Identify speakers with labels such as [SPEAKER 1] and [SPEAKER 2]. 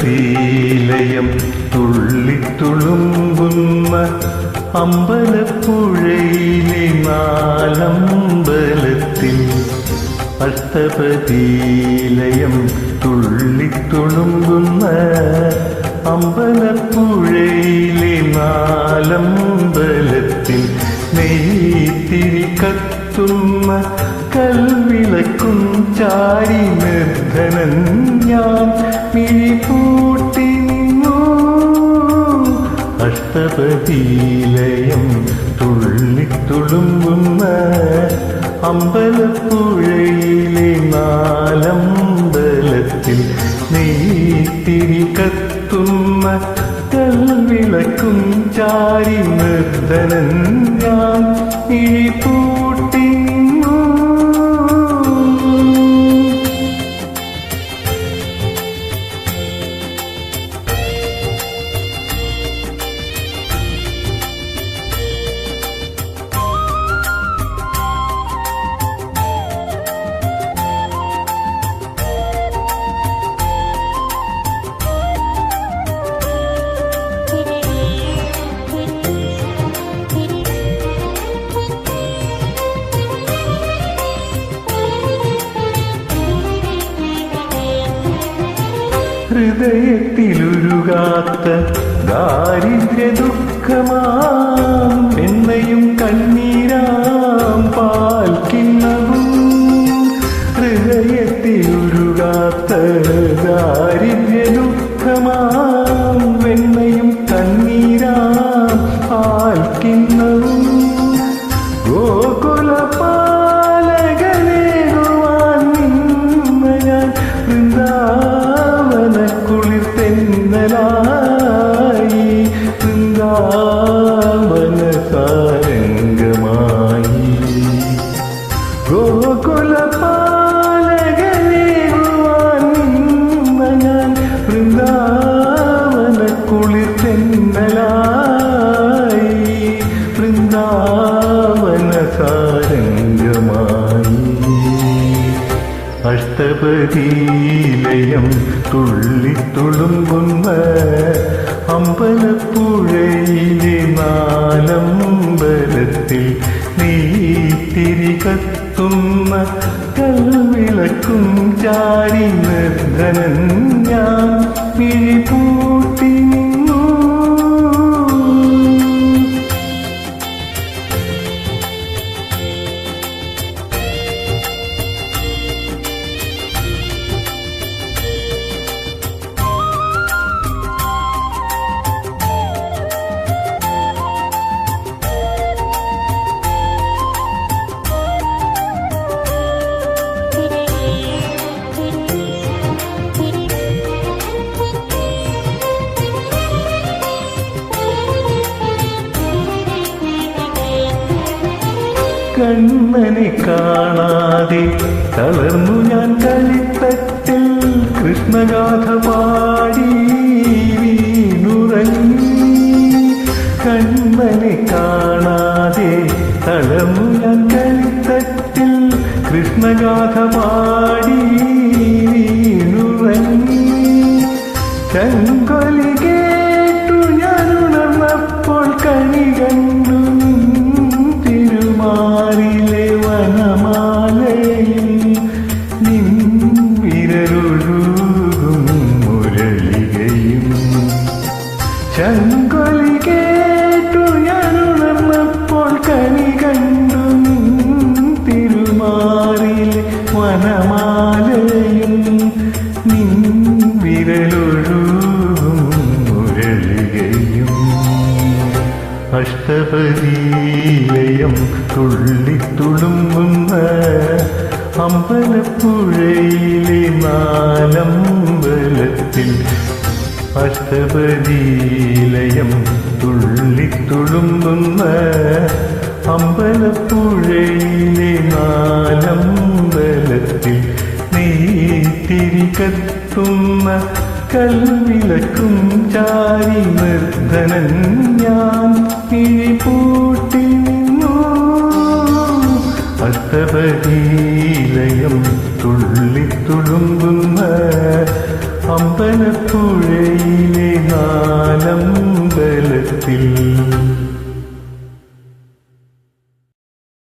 [SPEAKER 1] അഷ്ടപതിലയം തുള്ളിത്തുളുമ്പുന്ന അമ്പലപ്പുഴയിലെ നാലമ്പലത്തിൽ അഷ്ടപതിലയം തുള്ളിത്തുളുമ്പുന്ന അമ്പലപ്പുഴയിലെ നാലമ്പലത്തിൽ നെയ്ത്തിരി കത്തുന്ന ചാരി നിർധനൻ ഞാൻ മിഴിപൂട്ടി നിന്നു തുള്ളിത്തുളുമ്പുന്ന അമ്പലപ്പുഴയിലെ നാലമ്പലത്തിൽ നെയ്ത്തിരി കത്തുന്ന കൽവിളക്കും ചാരി നിർദ്ധനൻ ഞാൻ ഇഴിപൂട്ടി ഹൃദയത്തിലുരുകാത്ത ദാരിദ്ര്യ ദുഃഖമാം എന്നയും കണ്ണീരാം പാൽക്കുന്നതും ഹൃദയത്തിലുരുകാത്ത ദാരിദ്ര്യ അഷ്ടപതിലയം തുള്ളിത്തുളുമ്പുന്ന അമ്പലപ്പുഴയിലെ നാലമ്പലത്തിൽ നീത്തിരി കത്തുന്ന കൽവിളക്കും ചാരി നിർധനൻ ഞാൻ പിഴിപൂട്ടി കണ്ണനെ കാണാതെ തളർന്നു ഞാൻ കളിത്തട്ടിൽ കൃഷ്ണഗാഥ പാടി വീണുറങ്ങി കണ്ണനെ കാണാതെ തളർന്നു ഞാൻ കളിത്തട്ടിൽ കൃഷ്ണഗാഥ പാടി വീണുറങ്ങി ചങ്കൊലി അഷ്ടപതിലയം തുള്ളിത്തുളുമ്പുന്ന അമ്പലപ്പുഴയിലെ നാലമ്പലത്തിൽ അഷ്ടപതിലയം തുള്ളിത്തുളുമ്പുന്ന അമ്പലപ്പുഴയിലെ നാലമ്പലത്തിൽ നെയ്ത്തിരി കത്തുന്ന കൽവിളക്കും ചാരി നിർധനൻ